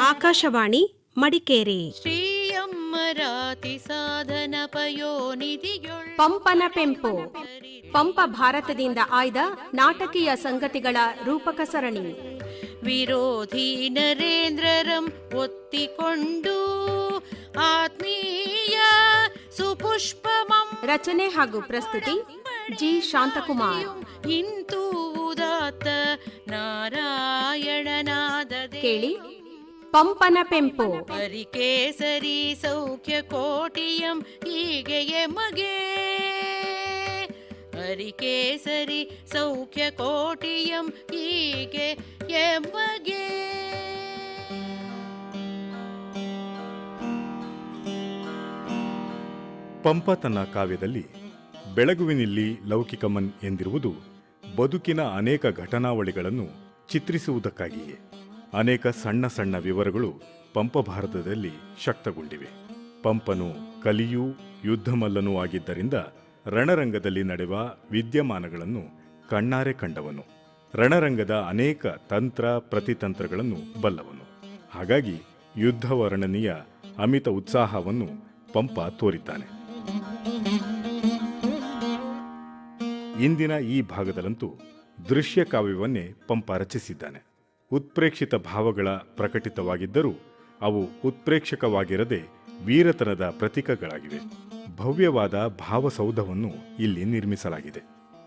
ಆಕಾಶವಾಣಿ ಮಡಿಕೇರಿ. ಶ್ರೀಯಮ್ಮರಾತಿ ಸಾಧನ ಪಂಪನ ಪೆಂಪು. ಪಂಪ ಭಾರತದಿಂದ ಆಯ್ದ ನಾಟಕೀಯ ಸಂಗತಿಗಳ ರೂಪಕ ಸರಣಿ. ವಿರೋಧಿ ನರೇಂದ್ರರಂ ಒತ್ತಿಕೊಂಡು ಆತ್ಮೀಯ ಸುಪುಷ್ಪಮಂ ರಚನೆ ಹಾಗೂ ಪ್ರಸ್ತುತಿ ಜಿ. ಶಾಂತಕುಮಾರ್. ಇಂತೂ ಉದಾತ್ತ ನಾರಾಯಣನಾದದೆ. ಕೇಳಿ. ಪಂಪನ ಪೆಂಪು. ಹರಿಕೇಸರಿ ಸೌಖ್ಯ ಕೋಟಿಯಂ ಹೀಗೆ ಮಗೆ. ಹರಿಕೇಸರಿ ಸೌಖ್ಯ ಕೋಟಿಯಂ ಹೀಗೆ ಎಮಗೆ ಪಂಪ ತನ್ನ ಕಾವ್ಯದಲ್ಲಿ ಬೆಳಗುವಿನಲ್ಲಿ ಲೌಕಿಕಮನ್ ಎಂದಿರುವುದು ಬದುಕಿನ ಅನೇಕ ಘಟನಾವಳಿಗಳನ್ನು ಚಿತ್ರಿಸುವುದಕ್ಕಾಗಿಯೇ. ಅನೇಕ ಸಣ್ಣ ಸಣ್ಣ ವಿವರಗಳು ಪಂಪ ಭಾರತದಲ್ಲಿ ಶಕ್ತಗೊಂಡಿವೆ. ಪಂಪನು ಕಲಿಯೂ ಯುದ್ಧಮಲ್ಲನೂ ಆಗಿದ್ದರಿಂದ ರಣರಂಗದಲ್ಲಿ ನಡೆವ ವಿದ್ಯಮಾನಗಳನ್ನು ಕಣ್ಣಾರೆ ಕಂಡವನು. ರಣರಂಗದ ಅನೇಕ ತಂತ್ರ ಪ್ರತಿತಂತ್ರಗಳನ್ನು ಬಲ್ಲವನು. ಹಾಗಾಗಿ ಯುದ್ಧ ವರ್ಣನೆಯ ಅಮಿತ ಉತ್ಸಾಹವನ್ನು ಪಂಪ ತೋರಿದ್ದಾನೆ. ಇಂದಿನ ಈ ಭಾಗದಲ್ಲಂತೂ ದೃಶ್ಯ ಕಾವ್ಯವನ್ನೇ ಪಂಪ ರಚಿಸಿದ್ದಾನೆ. ಉತ್ಪ್ರೇಕ್ಷಿತ ಭಾವಗಳ ಪ್ರಕಟಿತವಾಗಿದ್ದರೂ ಅವು ಉತ್ಪ್ರೇಕ್ಷಕವಾಗಿರದೆ ವೀರತನದ ಪ್ರತೀಕಗಳಾಗಿವೆ. ಭವ್ಯವಾದ ಭಾವಸೌಧವನ್ನು ಇಲ್ಲಿ ನಿರ್ಮಿಸಲಾಗಿದೆ.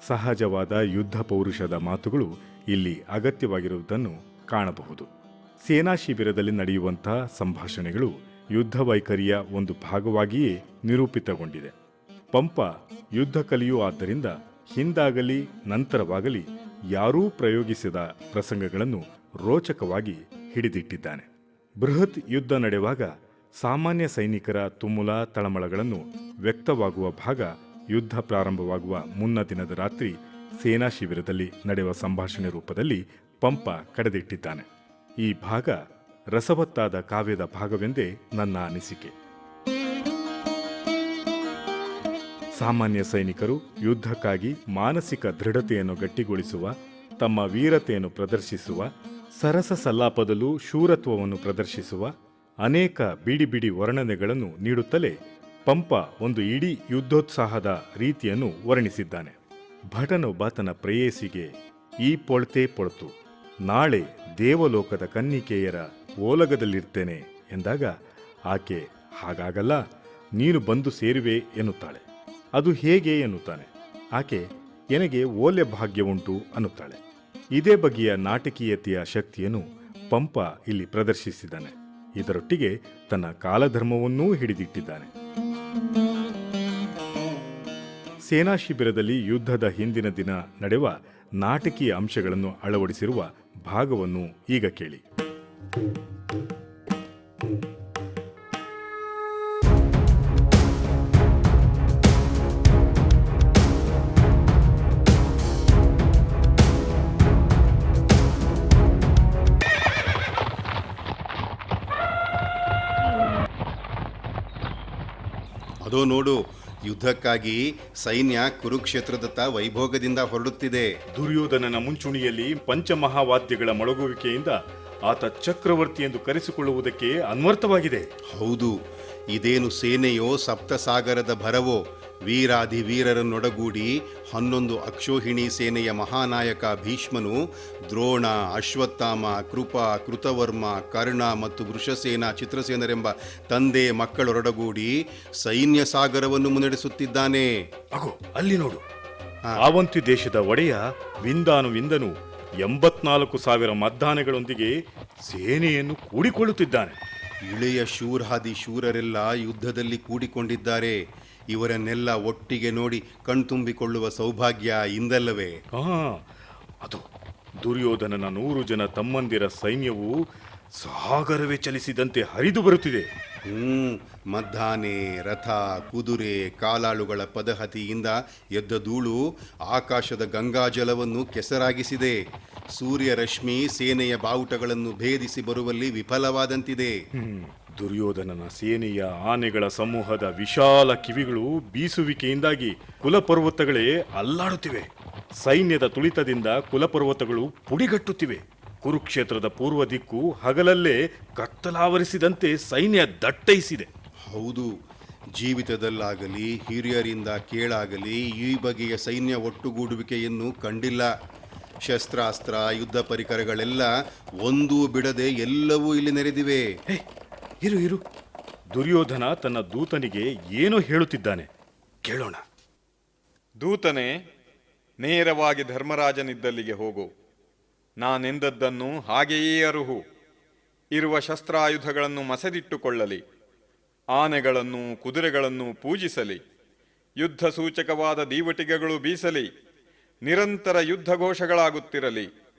ಸಹಜವಾದ ಯುದ್ಧ ಪೌರುಷದ ಮಾತುಗಳು ಇಲ್ಲಿ ಅಗತ್ಯವಾಗಿರುವುದನ್ನು ಕಾಣಬಹುದು. ಸೇನಾ ಶಿಬಿರದಲ್ಲಿ ನಡೆಯುವಂತಹ ಸಂಭಾಷಣೆಗಳು ಯುದ್ಧ ವೈಖರಿಯ ಒಂದು ಭಾಗವಾಗಿಯೇ ನಿರೂಪಿತಗೊಂಡಿದೆ. ಪಂಪ ಯುದ್ಧ ಕಲಿಯೂ ಆದ್ದರಿಂದ ಹಿಂದಾಗಲಿ, ನಂತರವಾಗಲಿ ಯಾರೂ ಪ್ರಯೋಗಿಸಿದ ಪ್ರಸಂಗಗಳನ್ನು ರೋಚಕವಾಗಿ ಹಿಡಿದಿಟ್ಟಿದ್ದಾನೆ. ಬೃಹತ್ ಯುದ್ಧ ನಡೆಯುವಾಗ ಸಾಮಾನ್ಯ ಸೈನಿಕರ ತುಮುಲ ತಳಮಳಗಳನ್ನು ವ್ಯಕ್ತವಾಗುವ ಭಾಗ ಯುದ್ಧ ಪ್ರಾರಂಭವಾಗುವ ಮುನ್ನ ದಿನದ ರಾತ್ರಿ ಸೇನಾ ಶಿಬಿರದಲ್ಲಿ ನಡೆಯುವ ಸಂಭಾಷಣೆ ರೂಪದಲ್ಲಿ ಪಂಪ ಕಡೆದಿಟ್ಟಿದ್ದಾನೆ. ಈ ಭಾಗ ರಸವತ್ತಾದ ಕಾವ್ಯದ ಭಾಗವೆಂದೇ ನನ್ನ ಅನಿಸಿಕೆ. ಸಾಮಾನ್ಯ ಸೈನಿಕರು ಯುದ್ಧಕ್ಕಾಗಿ ಮಾನಸಿಕ ದೃಢತೆಯನ್ನು ಗಟ್ಟಿಗೊಳಿಸುವ, ತಮ್ಮ ವೀರತೆಯನ್ನು ಪ್ರದರ್ಶಿಸುವ ಸರಸ ಸಲ್ಲಾಪದಲ್ಲೂ ಶೂರತ್ವವನ್ನು ಪ್ರದರ್ಶಿಸುವ ಅನೇಕ ಬಿಡಿ ಬಿಡಿ ವರ್ಣನೆಗಳನ್ನು ನೀಡುತ್ತಲೇ ಪಂಪ ಒಂದು ಇಡೀ ಯುದ್ಧೋತ್ಸಾಹದ ರೀತಿಯನ್ನು ವರ್ಣಿಸಿದ್ದಾನೆ. ಭಟನೊಬ್ಬ ತನ್ನ ಪ್ರೇಯಸಿಗೆ, ಈ ಪೊಳ್ತೆ ಪೊಳ್ತು, ನಾಳೆ ದೇವಲೋಕದ ಕನ್ನಿಕೆಯರ ಓಲಗದಲ್ಲಿರ್ತೇನೆ ಎಂದಾಗ, ಆಕೆ ಹಾಗಾಗಲ್ಲ, ನೀನು ಬಂದು ಸೇರುವೆ ಎನ್ನುತ್ತಾಳೆ. ಅದು ಹೇಗೆ ಎನ್ನುತ್ತಾನೆ? ಆಕೆ, ಎನಗೆ ಓಲೆ ಭಾಗ್ಯವುಂಟು ಅನ್ನುತ್ತಾಳೆ. ಇದೇ ಬಗೆಯ ನಾಟಕೀಯತೆಯ ಶಕ್ತಿಯನ್ನು ಪಂಪ ಇಲ್ಲಿ ಪ್ರದರ್ಶಿಸಿದ್ದಾನೆ. ಇದರೊಟ್ಟಿಗೆ ತನ್ನ ಕಾಲಧರ್ಮವನ್ನೂ ಹಿಡಿದಿಟ್ಟಿದ್ದಾನೆ. ಸೇನಾ ಶಿಬಿರದಲ್ಲಿ ಯುದ್ಧದ ಹಿಂದಿನ ದಿನ ನಡೆವ ನಾಟಕೀಯ ಅಂಶಗಳನ್ನು ಅಳವಡಿಸಿರುವ ಭಾಗವನ್ನು ಈಗ ಕೇಳಿ. ಅದೋ ನೋಡು. ಯುದ್ಧಕ್ಕಾಗಿ ಸೈನ್ಯ ಕುರುಕ್ಷೇತ್ರದತ್ತ ವೈಭೋಗದಿಂದ ಹೊರಡುತ್ತಿದೆ. ದುರ್ಯೋಧನನ ಮುಂಚೂಣಿಯಲ್ಲಿ ಪಂಚಮಹಾವಾದ್ಯಗಳ ಮೊಳಗುವಿಕೆಯಿಂದ ಆತ ಚಕ್ರವರ್ತಿ ಎಂದು ಕರೆಸಿಕೊಳ್ಳುವುದಕ್ಕೆ ಅನ್ವರ್ಥವಾಗಿದೆ. ಹೌದು. ಇದೇನು ಸೇನೆಯೋ ಸಪ್ತಸಾಗರದ ಭರವೋ? ವೀರಾಧಿ ವೀರರನ್ನೊಡಗೂಡಿ ಹನ್ನೊಂದು ಅಕ್ಷೋಹಿಣಿ ಸೇನೆಯ ಮಹಾನಾಯಕ ಭೀಷ್ಮನು ದ್ರೋಣ ಅಶ್ವತ್ಥಾಮ ಕೃಪ ಕೃತವರ್ಮ ಕರ್ಣ ಮತ್ತು ವೃಷಸೇನ ಚಿತ್ರಸೇನರೆಂಬ ತಂದೆ ಮಕ್ಕಳೊರಡಗೂಡಿ ಸೈನ್ಯ ಸಾಗರವನ್ನು ಮುನ್ನಡೆಸುತ್ತಿದ್ದಾನೆ. ಅಗೋ ಅಲ್ಲಿ ನೋಡು. ಆವಂತಿ ದೇಶದ ಒಡೆಯ ವಿಂದಾನು ವಿಂದನು ಎಂಬತ್ನಾಲ್ಕು ಸಾವಿರ ಮದ್ದಾನೆಗಳೊಂದಿಗೆ ಸೇನೆಯನ್ನು ಕೂಡಿಕೊಳ್ಳುತ್ತಿದ್ದಾನೆ. ಇಳೆಯ ಶೂರಾದಿ ಶೂರರೆಲ್ಲ ಯುದ್ಧದಲ್ಲಿ ಕೂಡಿಕೊಂಡಿದ್ದಾರೆ. ಇವರನ್ನೆಲ್ಲ ಒಟ್ಟಿಗೆ ನೋಡಿ ಕಣ್ತುಂಬಿಕೊಳ್ಳುವ ಸೌಭಾಗ್ಯ ಇಂದಲ್ಲವೇ? ಅದು ದುರ್ಯೋಧನನ ನೂರು ಜನ ತಮ್ಮಂದಿರ ಸೈನ್ಯವು ಸಾಗರವೇ ಚಲಿಸಿದಂತೆ ಹರಿದು ಬರುತ್ತಿದೆ. ಹ್ಞೂ ಮದ್ದಾನೆ ರಥ ಕುದುರೆ ಕಾಲಾಳುಗಳ ಪದಹತಿಯಿಂದ ಎದ್ದ ಧೂಳು ಆಕಾಶದ ಗಂಗಾಜಲವನ್ನು ಕೆಸರಾಗಿಸಿದೆ. ಸೂರ್ಯ ರಶ್ಮಿ ಸೇನೆಯ ಬಾವುಟಗಳನ್ನು ಭೇದಿಸಿ ಬರುವಲ್ಲಿ ವಿಫಲವಾದಂತಿದೆ. ದುರ್ಯೋಧನನ ಸೇನೆಯ ಆನೆಗಳ ಸಮೂಹದ ವಿಶಾಲ ಕಿವಿಗಳು ಬೀಸುವಿಕೆಯಿಂದಾಗಿ ಕುಲಪರ್ವತಗಳೇ ಅಲ್ಲಾಡುತ್ತಿವೆ. ಸೈನ್ಯದ ತುಳಿತದಿಂದ ಕುಲಪರ್ವತಗಳು ಪುಡಿಗಟ್ಟುತ್ತಿವೆ. ಕುರುಕ್ಷೇತ್ರದ ಪೂರ್ವ ದಿಕ್ಕು ಹಗಲಲ್ಲೇ ಕತ್ತಲಾವರಿಸಿದಂತೆ ಸೈನ್ಯ ದಟ್ಟೈಸಿದೆ. ಹೌದು ಜೀವಿತದಲ್ಲಾಗಲಿ ಹಿರಿಯರಿಂದ ಕೇಳಾಗಲಿ ಈ ಬಗೆಯ ಸೈನ್ಯ ಒಟ್ಟುಗೂಡುವಿಕೆಯನ್ನು ಕಂಡಿಲ್ಲ. ಶಸ್ತ್ರಾಸ್ತ್ರ ಯುದ್ಧ ಪರಿಕರಗಳೆಲ್ಲ ಒಂದೂ ಬಿಡದೆ ಎಲ್ಲವೂ ಇಲ್ಲಿ ನೆರೆದಿವೆ. ಹೇ ಇರು ಇರು. ದುರ್ಯೋಧನ ತನ್ನ ದೂತನಿಗೆ ಏನೋ ಹೇಳುತ್ತಿದ್ದಾನೆ. ಕೇಳೋಣ. ದೂತನೇ ನೇರವಾಗಿ ಧರ್ಮರಾಜನಿದ್ದಲ್ಲಿಗೆ ಹೋಗು. ನಾನೆಂದದ್ದನ್ನು ಹಾಗೆಯೇ ಅರುಹು. ಇರುವ ಶಸ್ತ್ರಾಯುಧಗಳನ್ನು ಮಸೆದಿಟ್ಟುಕೊಳ್ಳಲಿ. ಆನೆಗಳನ್ನು ಕುದುರೆಗಳನ್ನು ಪೂಜಿಸಲಿ. ಯುದ್ಧ ಸೂಚಕವಾದ ದೀವಟಿಗೆಗಳು ಬೀಸಲಿ. ನಿರಂತರ ಯುದ್ಧ ಘೋಷಗಳಾಗುತ್ತಿರಲಿ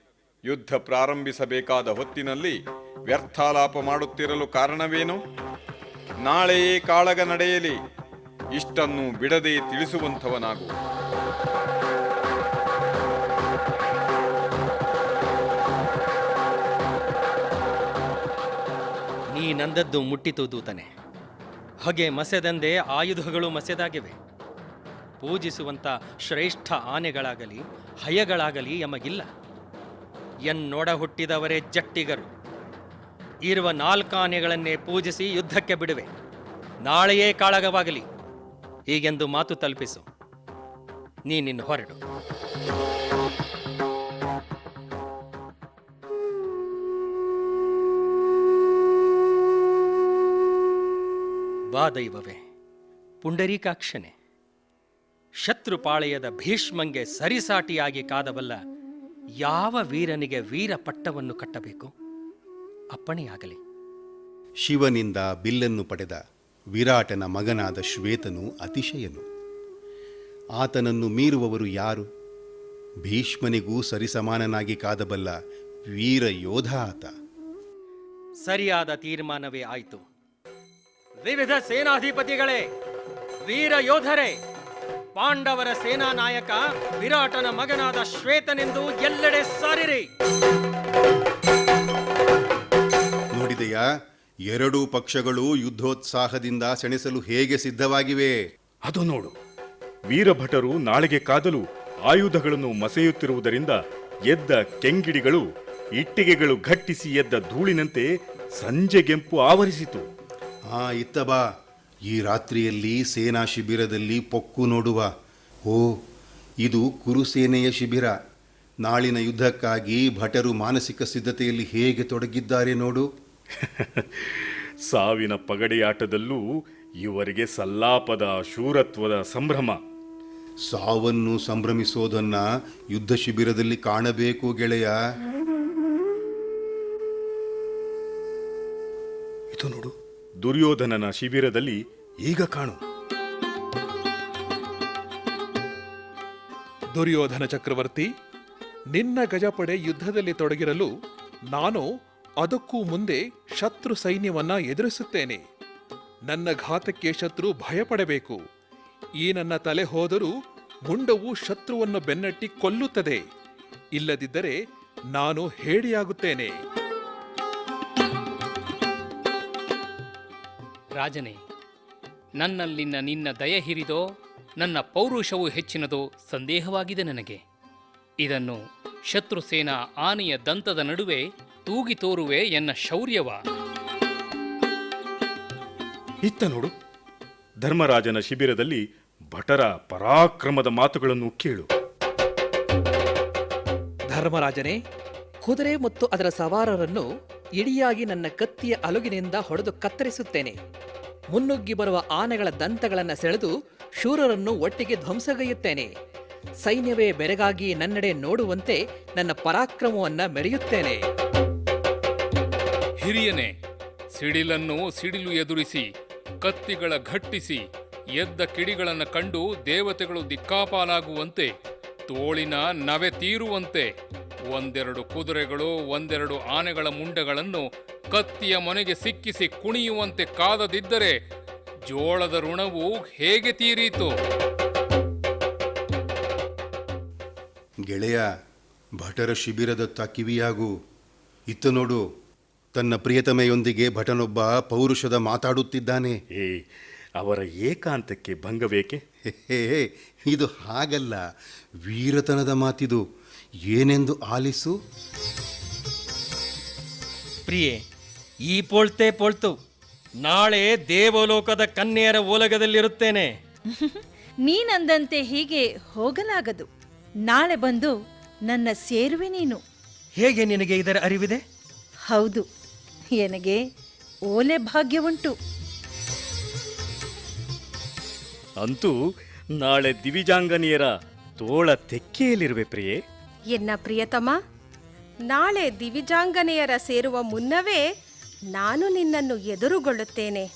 ಯುದ್ಧ ಪ್ರಾರಂಭಿಸಬೇಕಾದ ಹೊತ್ತಿನಲ್ಲಿ ವ್ಯರ್ಥಾಲಾಪ ಮಾಡುತ್ತಿರಲು ಕಾರಣವೇನು? ನಾಳೆಯೇ ಕಾಳಗ ನಡೆಯಲಿ. ಇಷ್ಟನ್ನು ಬಿಡದೆ ತಿಳಿಸುವಂಥವನಾಗು. ನೀನಂದದ್ದು ಮುಟ್ಟಿತು ದೂತನೆ. ಹಾಗೆ ಮಸೆದಂದೆ ಆಯುಧಗಳು ಮಸೆದಾಗಿವೆ. ಪೂಜಿಸುವಂಥ ಶ್ರೇಷ್ಠ ಆನೆಗಳಾಗಲಿ, ಹಯಗಳಾಗಲಿ ಎಮಗಿಲ್ಲ ಎನ್ನೊಡ ಹುಟ್ಟಿದವರೇ ಜಟ್ಟಿಗರು. ಇರುವ ನಾಲ್ಕಾನೆಗಳನ್ನೇ ಪೂಜಿಸಿ ಯುದ್ಧಕ್ಕೆ ಬಿಡುವೆ. ನಾಳೆಯೇ ಕಾಳಗವಾಗಲಿ. ಹೀಗೆಂದು ಮಾತು ತಲುಪಿಸು. ನೀನಿನ್ನು ಹೊರಡು. ಬಾ ದೈವವೇ, ಪುಂಡರೀಕಾಕ್ಷನೆ. ಶತ್ರುಪಾಳೆಯದ ಭೀಷ್ಮಂಗೆ ಸರಿಸಾಟಿಯಾಗಿ ಕಾದಬಲ್ಲ ಯಾವ ವೀರನಿಗೆ ವೀರ ಪಟ್ಟವನ್ನು ಕಟ್ಟಬೇಕು? ಅಪ್ಪಣೆಯಾಗಲಿ. ಶಿವನಿಂದ ಬಿಲ್ಲನ್ನು ಪಡೆದ ವಿರಾಟನ ಮಗನಾದ ಶ್ವೇತನು ಅತಿಶಯನು. ಆತನನ್ನು ಮೀರುವವರು ಯಾರು? ಭೀಷ್ಮನಿಗೂ ಸರಿಸಮಾನನಾಗಿ ಕಾದಬಲ್ಲ ವೀರ ಯೋಧ ಆತ. ಸರಿಯಾದ ತೀರ್ಮಾನವೇ ಆಯಿತು. ವಿವಿಧ ಸೇನಾಧಿಪತಿಗಳೇ ವೀರ ಯೋಧರೇ ಪಾಂಡವರ ಸೇನಾ ನಾಯಕ ವಿರಾಟನ ಮಗನಾದ ಶ್ವೇತನೆಂದು ಎಲ್ಲೆಡೆ ಸಾರಿರಿ. ನೋಡಿದೆಯಾ? ಎರಡೂ ಪಕ್ಷಗಳು ಯುದ್ಧೋತ್ಸಾಹದಿಂದ ಸೆಣಸಲು ಹೇಗೆ ಸಿದ್ಧವಾಗಿವೆ? ಅದು ನೋಡು. ವೀರಭಟರು ನಾಳೆಗೆ ಕಾದಲು ಆಯುಧಗಳನ್ನು ಮಸೆಯುತ್ತಿರುವುದರಿಂದ ಎದ್ದ ಕೆಂಗಿಡಿಗಳು ಇಟ್ಟಿಗೆಗಳು ಘಟ್ಟಿಸಿ ಎದ್ದ ಧೂಳಿನಂತೆ ಸಂಜೆಗೆಂಪು ಆವರಿಸಿತು. ಆ ಇತ್ತ ಬಾ. ಈ ರಾತ್ರಿಯಲ್ಲಿ ಸೇನಾ ಶಿಬಿರದಲ್ಲಿ ಪೊಕ್ಕು ನೋಡುವ. ಓ ಇದು ಕುರುಸೇನೆಯ ಶಿಬಿರ. ನಾಳಿನ ಯುದ್ಧಕ್ಕಾಗಿ ಭಟರು ಮಾನಸಿಕ ಸಿದ್ಧತೆಯಲ್ಲಿ ಹೇಗೆ ತೊಡಗಿದ್ದಾರೆ ನೋಡು. ಸಾವಿನ ಪಗಡೆಯಾಟದಲ್ಲೂ ಇವರಿಗೆ ಸಲ್ಲಾಪದ ಶೂರತ್ವದ ಸಂಭ್ರಮ. ಸಾವನ್ನು ಸಂಭ್ರಮಿಸೋದನ್ನ ಯುದ್ಧ ಶಿಬಿರದಲ್ಲಿ ಕಾಣಬೇಕು ಗೆಳೆಯ. ಇದು ನೋಡು ದುರ್ಯೋಧನನ ಶಿಬಿರದಲ್ಲಿ ಈಗ ಕಾಣು. ದುರ್ಯೋಧನ ಚಕ್ರವರ್ತಿ, ನಿನ್ನ ಗಜಪಡೆ ಯುದ್ಧದಲ್ಲಿ ತೊಡಗಿರಲು ನಾನು ಅದಕ್ಕೂ ಮುಂದೆ ಶತ್ರು ಸೈನ್ಯವನ್ನ ಎದುರಿಸುತ್ತೇನೆ. ನನ್ನ ಘಾತಕ್ಕೆ ಶತ್ರು ಭಯಪಡಬೇಕು. ಈ ನನ್ನ ತಲೆ ಹೋದರೂ ಮುಂಡವು ಶತ್ರುವನ್ನು ಬೆನ್ನಟ್ಟಿ ಕೊಲ್ಲುತ್ತದೆ. ಇಲ್ಲದಿದ್ದರೆ ನಾನು ಹೇಡಿಯಾಗುತ್ತೇನೆ. ರಾಜನೇ ನನ್ನಲ್ಲಿನ ನಿನ್ನ ದಯ ಹಿರಿದೋ ನನ್ನ ಪೌರುಷವು ಹೆಚ್ಚಿನದೋ ಸಂದೇಹವಾಗಿದೆ ನನಗೆ. ಇದನ್ನು ಶತ್ರುಸೇನಾ ಆನೆಯ ದಂತದ ನಡುವೆ ತೂಗಿ ತೋರುವೆ ಎನ್ನ ಶೌರ್ಯವ. ಇತ್ತ ನೋಡು ಧರ್ಮರಾಜನ ಶಿಬಿರದಲ್ಲಿ ಭಟರ ಪರಾಕ್ರಮದ ಮಾತುಗಳನ್ನು ಕೇಳು. ಧರ್ಮರಾಜನೇ ಕುದುರೆ ಮತ್ತು ಅದರ ಸವಾರರನ್ನು ಇಡಿಯಾಗಿ ನನ್ನ ಕತ್ತಿಯ ಅಲುಗಿನಿಂದ ಹೊಡೆದು ಕತ್ತರಿಸುತ್ತೇನೆ. ಮುನ್ನುಗ್ಗಿ ಬರುವ ಆನೆಗಳ ದಂತಗಳನ್ನು ಸೆಳೆದು ಶೂರರನ್ನು ಒಟ್ಟಿಗೆ ಧ್ವಂಸಗೈಯುತ್ತೇನೆ. ಸೈನ್ಯವೇ ಬೆರಗಾಗಿ ನನ್ನೆಡೆ ನೋಡುವಂತೆ ನನ್ನ ಪರಾಕ್ರಮವನ್ನ ಮೆರೆಯುತ್ತೇನೆ. ಹಿರಿಯನೇ, ಸಿಡಿಲನ್ನು ಸಿಡಿಲು ಎದುರಿಸಿ, ಕತ್ತಿಗಳ ಘಟ್ಟಿಸಿ, ಎದ್ದ ಕಿಡಿಗಳನ್ನು ಕಂಡು ದೇವತೆಗಳು ದಿಕ್ಕಾಪಾಲಾಗುವಂತೆ, ತೋಳಿನ ನವೆ ತೀರುವಂತೆ ಒಂದೆರಡು ಕುದುರೆಗಳು ಒಂದೆರಡು ಆನೆಗಳ ಮುಂಡೆಗಳನ್ನು ಕತ್ತಿಯ ಮೊನೆಗೆ ಸಿಕ್ಕಿಸಿ ಕುಣಿಯುವಂತೆ ಕಾದದಿದ್ದರೆ ಜೋಳದ ಋಣವು ಹೇಗೆ ತೀರೀತು? ಗೆಳೆಯ ಭಟರ ಶಿಬಿರದತ್ತ ಕಿವಿಯಾಗು ಇತ್ತು ನೋಡು ತನ್ನ ಪ್ರಿಯತಮೆಯೊಂದಿಗೆ ಭಟನೊಬ್ಬ ಪೌರುಷದ ಮಾತಾಡುತ್ತಿದ್ದಾನೆ. ಏ ಅವರ ಏಕಾಂತಕ್ಕೆ ಭಂಗಬೇಕೆ ಹೇ ಇದು ಹಾಗಲ್ಲ. ವೀರತನದ ಮಾತಿದು. ಏನೆಂದು ಆಲಿಸು? ಪ್ರಿಯೆ ಈ ಪೋಳ್ತೆ ಪೋಳ್ತು. ನಾಳೆ ದೇವಲೋಕದ ಕನ್ಯೆಯರ ಓಲಗದಲ್ಲಿರುತ್ತೇನೆ. ನೀನಂದಂತೆ ಹೀಗೆ ಹೋಗಲಾಗದು. ನಾಳೆ ಬಂದು ನನ್ನ ಸೇರುವೆ ನೀನು. ಹೇಗೆ ನಿನಗೆ ಇದರ ಅರಿವಿದೆ? ಹೌದು ನನಗೆ ಓಲೆ ಭಾಗ್ಯವುಂಟು ಅಂತೂ ನಾಳೆ ದಿವಿಜಾಂಗನಿಯರ ತೋಳ ತೆಕ್ಕೆಯಲ್ಲಿರುವೆ ಪ್ರಿಯೆ. ಎನ್ನ ಪ್ರಿಯತಮ, ನಾಳೆ ದಿವಿಜಾಂಗನೆಯರ ಸೇರುವ ಮುನ್ನವೇ ನಾನು ನಿನ್ನನ್ನು ಎದುರುಗೊಳ್ಳುತ್ತೇನೆ.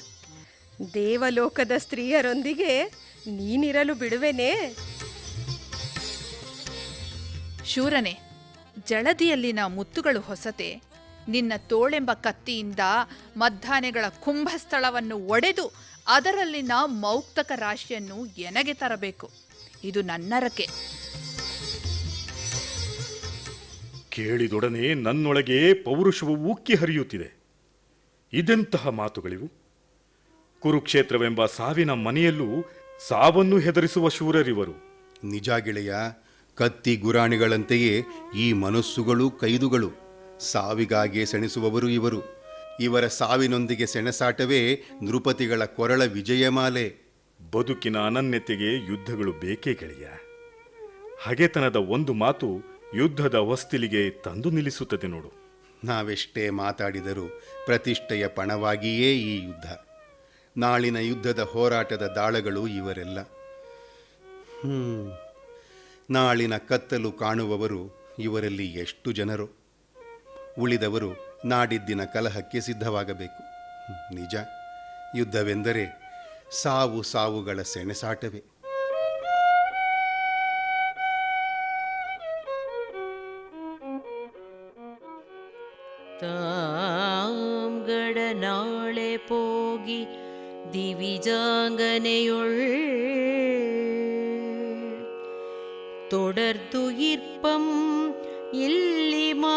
ದೇವಲೋಕದ ಸ್ತ್ರೀಯರೊಂದಿಗೆ ನೀನಿರಲು ಬಿಡುವೆನೇ. ಶೂರನೆ ಜಳದಿಯಲ್ಲಿನ ಮುತ್ತುಗಳು ಹೊಸತೆ. ನಿನ್ನ ತೋಳೆಂಬ ಕತ್ತಿಯಿಂದ ಮದ್ದಾನೆಗಳ ಕುಂಭಸ್ಥಳವನ್ನು ಒಡೆದು ಅದರಲ್ಲಿನ ಮೌಕ್ತಕ ರಾಶಿಯನ್ನು ಎನಗೆ ತರಬೇಕು. ಇದು ನನ್ನರಕೆ. ಕೇಳಿದೊಡನೆ ನನ್ನೊಳಗೆ ಪೌರುಷವು ಉಕ್ಕಿ ಹರಿಯುತ್ತಿದೆ. ಇದೆಂತಹ ಮಾತುಗಳಿವು? ಕುರುಕ್ಷೇತ್ರವೆಂಬ ಸಾವಿನ ಮನೆಯಲ್ಲೂ ಸಾವನ್ನು ಹೆದರಿಸುವ ಶೂರರಿವರು. ನಿಜ ಗೆಳೆಯ ಕತ್ತಿ ಗುರಾಣಿಗಳಂತೆಯೇ ಈ ಮನಸ್ಸುಗಳು ಕೈದುಗಳು. ಸಾವಿಗಾಗೆ ಸೆಣಸುವವರು ಇವರು. ಇವರ ಸಾವಿನೊಂದಿಗೆ ಸೆಣಸಾಟವೇ ನೃಪತಿಗಳ ಕೊರಳ ವಿಜಯಮಾಲೆ. ಬದುಕಿನ ಅನನ್ಯತೆಗೆ ಯುದ್ಧಗಳು ಬೇಕೇ ಗೆಳೆಯ. ಹಗೆತನದ ಒಂದು ಮಾತು ಯುದ್ಧದ ವಸ್ತಿಲಿಗೆ ತಂದು ನಿಲ್ಲಿಸುತ್ತದೆ ನೋಡು. ನಾವೆಷ್ಟೇ ಮಾತಾಡಿದರೂ ಪ್ರತಿಷ್ಠೆಯ ಪಣವಾಗಿಯೇ ಈ ಯುದ್ಧ. ನಾಳಿನ ಯುದ್ಧದ ಹೋರಾಟದ ದಾಳಗಳು ಇವರೆಲ್ಲ. ಹ್ಞೂ ನಾಳಿನ ಕತ್ತಲು ಕಾಣುವವರು ಇವರಲ್ಲಿ ಎಷ್ಟು ಜನರು? ಉಳಿದವರು ನಾಡಿದ್ದಿನ ಕಲಹಕ್ಕೆ ಸಿದ್ಧವಾಗಬೇಕು. ನಿಜ. ಯುದ್ಧವೆಂದರೆ ಸಾವು ಸಾವುಗಳ ಸೆಣಸಾಟವೇ. യോഗി ദിവിജാംഗനയുൾ തുടർത്തുയിർപ്പം ഇല്ലിമാ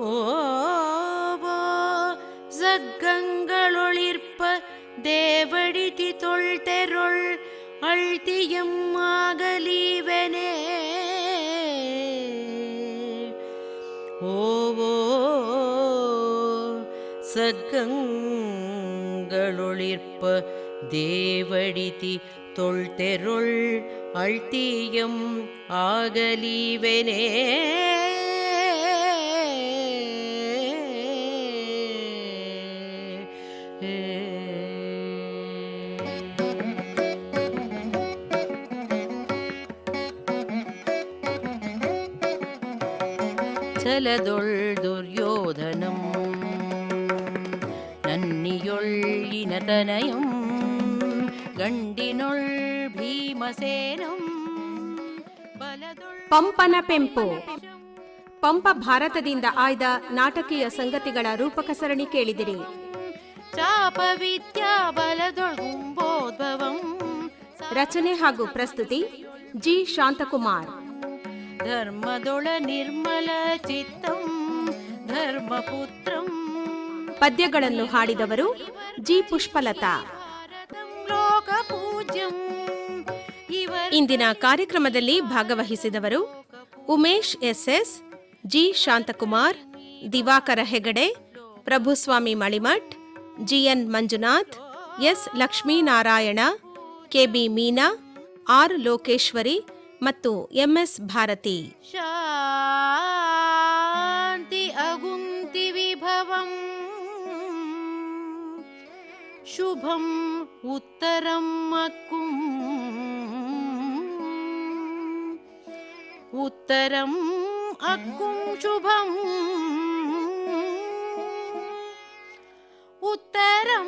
ஓவோ சக்கங்களொளிர்ப்ப தேவடிதி தொல்தெருள் அழ்த்தியம் ஆகலீவனே. ஓவோ சக்கங்களொளிர்ப்ப தேவடிதி தொல்தெருள் அழ்த்தியம் ஆகலீவனே. ದುರ್ಯೋಧನಂ ನನ್ನಿಯೊಳ್ಳಿನ ತನಯಂ ಗಂಡಿನೊಳ್ ಭೀಮಸೇನಂ ಪಂಪನ ಪೆಂಪು ಪಂಪ ಭಾರತದಿಂದ ಆಯ್ದ ನಾಟಕೀಯ ಸಂಗತಿಗಳ ರೂಪಕ ಸರಣಿ ಕೇಳಿದಿರಿ ಚಾಪ ವಿದ್ಯಾ ಬಲದೊಳಗುಂಬೋದ್ಭವಂ ರಚನೆ ಹಾಗೂ ಪ್ರಸ್ತುತಿ ಜಿ ಶಾಂತಕುಮಾರ್ ಧರ್ಮದೊಳ ನಿರ್ಮಲ ಚಿತ್ತಂ ಧರ್ಮಪುತ್ರಂ. ಪದ್ಯಗಳನ್ನು ಹಾಡಿದವರು ಜಿ ಪುಷ್ಪಲತಾ. ಲೋಕ ಪೂಜ್ಯಂ ಇವ ಇಂದಿನ ಕಾರ್ಯಕ್ರಮದಲ್ಲಿ ಭಾಗವಹಿಸಿದವರು Umesh SS G Shanthakumar Divakara Hegde Prabhuswamy Malimath GN Manjunath S Lakshminarayana KB Meena R Lokeshwari ಮತ್ತು ಎಂಎಸ್ ಭಾರತಿ ಶಾಂತಿ ಅಗುಂತಿ ವಿಭವಂ ಶುಭಂ ಉತ್ತರಂ ಅಕ್ಕುಂ ಉತ್ತರಂ ಅಕ್ಕುಂ ಶುಭಂ ಉತ್ತರಂ